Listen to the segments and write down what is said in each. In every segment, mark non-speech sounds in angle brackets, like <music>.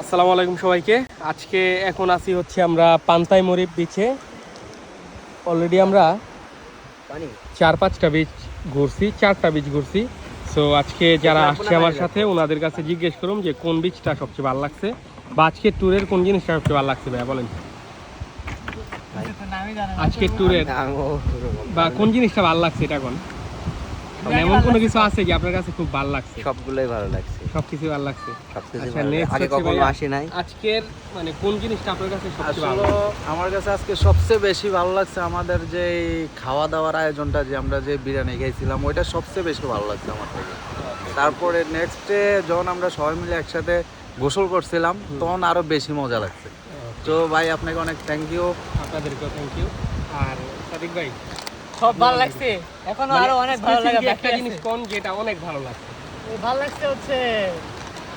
আসসালামু আলাইকুম সবাইকে। আজকে এখন আসি হচ্ছে আমরা পান্তাই মরিব বিচে। অলরেডি আমরা চার পাঁচটা বিচ ঘুরছি চারটা বিচ ঘুরছি। সো আজকে যারা আসছে আমার সাথে ওনাদের কাছে জিজ্ঞেস করুন যে কোন বিচটা সবচেয়ে ভালো লাগছে? বা আজকের ট্যুরের কোন জিনিসটা সবচেয়ে ভালো লাগছে ভাইয়া বলেন। আজকের ট্যুরের বা কোন জিনিসটা ভালো লাগছে এটা কোন? মানে এমন কোনো কিছু আছে যে আপনার কাছে খুব ভালো লাগছে? সবগুলোই ভালো লাগছে। সবকিছু ভালো লাগছে? সবকিছু আচ্ছা, ভালো লাগছে। আগে কখনো। আসি নাই। আজকের মানে কোন জিনিসটা আপনার কাছে সবচেয়ে ভালো আমার কাছে আজকে সবচেয়ে বেশি ভালো লাগছে আমাদের যে খাওয়া দাওয়ার আয়োজনটা যে আমরা যে বিরিয়ানি খাইছিলাম ওইটা সবচেয়ে বেশি ভালো লাগছে আমার থেকে তারপরে নেক্সট ডে যখন আমরা সবাই মিলে একসাথে গোসল করছিলাম তখন আরও বেশি মজা লাগছে। তো ভাই আপনাকে অনেক থ্যাংক ইউ আপনাদেরকেও থ্যাংক ইউ আর সাদিক ভাই সব ভালো লাগছে। এখনও আরও অনেক ভালো লাগা একটা জিনিস কোন যেটা অনেক ভালো লাগছে? ভালো লাগছে হচ্ছে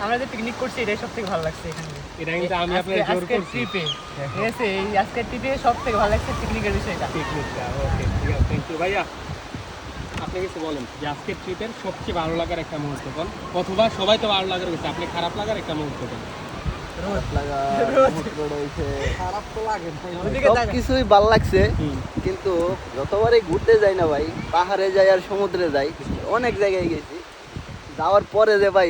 আমরা যে পিকনিক করছি এটাই সব থেকে ভালো লাগছে এখানে। এটা কিন্তু আমি আপনার জোর করছি। ট্রিপে ঠিক আছে এই আজকের ট্রিপে সব থেকে ভালো লাগছে পিকনিকের বিষয়টা। পিকনিকটা ওকে ঠিক আছে থ্যাংক ইউ ভাইয়া আপনি কিছু বলেন যে আজকের ট্রিপের সবচেয়ে ভালো লাগার একটা মুহূর্ত কোন? অথবা সবাই তো ভালো লাগার গেছে আপনি খারাপ লাগার একটা মুহূর্ত কোন? <laughs> তো ভালো লাগছে কিন্তু যতবারই ঘুরতে যাই না ভাই পাহাড়ে যাই আর সমুদ্রে যাই অনেক জায়গায় গেছি। যাওয়ার পরে যে ভাই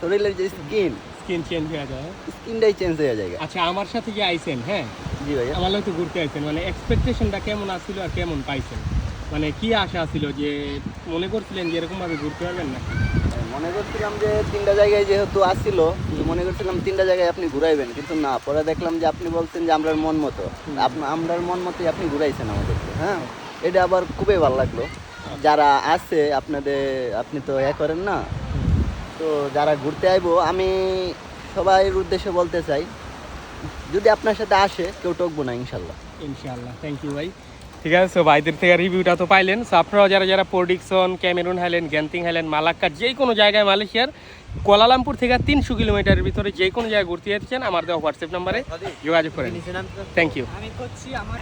শরীরের যে স্কিন স্কিন চেঞ্জ হয়ে যায় স্কিনটাই চেঞ্জ হয়ে যায় আচ্ছা আমার সাথে কি আইছেন হ্যাঁ? জি ভাইয়া। আমার হয়তো ঘুরতে আইছেন মানে এক্সপেকটেশনটা কেমন আসছিল আর কেমন পাইছেন? মানে কি আশা ছিল যে মনে করছিলেন যে এরকম ভাবে ঘুরতে পারবেন না মনে করছিলাম যে তিনটা জায়গায় যেহেতু আসছিল মনে করছিলাম তিনটা জায়গায় আপনি ঘুরাইবেন কিন্তু না পরে দেখলাম যে আপনি বলছেন যে আমরার মন মতো। আমরার মন মতোই আপনি ঘুরাইছেন আমাদেরকে হ্যাঁ? এটা আবার খুবই ভালো লাগল। যারা আছে আপনাদের আপনি তো এ করেন না? তো যারা ঘুরতে আইবো আমি সবাই উদ্দেশ্যে বলতে চাই যদি আপনার সাথে আসে কেউ টকবো না ইনশাল্লাহ। ইনশাআল্লাহ থ্যাংক ইউ ভাই। ঠিক আছে? সো ভাইদের থেকে রিভিউটা তো পাইলেন। সো আপনারা যারা যারা production Cameron Highland Genting Highland Malacca যে কোনো জায়গায় মালয়েশিয়ার কোয়ালালামপুর থেকে তিনশো কিলোমিটারের ভিতরে যে কোনো জায়গায় ঘুরতে যেতে চান আমার দেওয়া হোয়াটসঅ্যাপ নাম্বারে যোগাযোগ করেন। থ্যাংক ইউ আমি করছি আমার